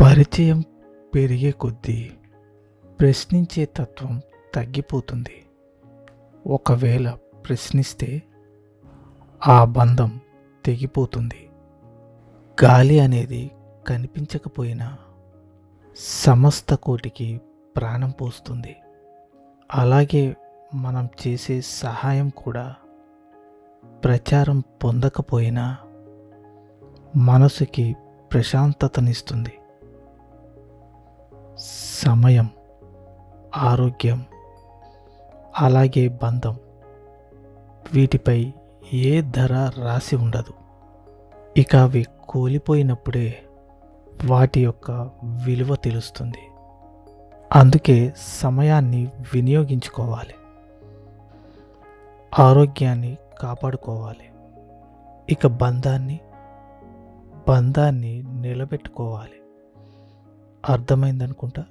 పరిచయం పెరిగే కొద్దీ ప్రశ్నించే తత్వం తగ్గిపోతుంది. ఒకవేళ ప్రశ్నిస్తే ఆ బంధం తెగిపోతుంది. గాలి అనేది కనిపించకపోయినా సమస్త కోటికి ప్రాణం పోస్తుంది. అలాగే మనం చేసే సహాయం కూడా ప్రచారం పొందకపోయినా మనసుకి ప్రశాంతతనిస్తుంది. సమయం ఆరోగ్యం అలాగే బంధం. వీటిపై ఏ ధర రాసి ఉండదు. ఇక అవి కూలిపోయినప్పుడే వాటి యొక్క విలువ తెలుస్తుంది. అందుకే సమయాన్ని వినియోగించుకోవాలి. ఆరోగ్యాన్ని కాపాడుకోవాలి. ఇక బంధాన్ని బంధాన్ని నిలబెట్టుకోవాలి. అర్థమైందనుకుంటా?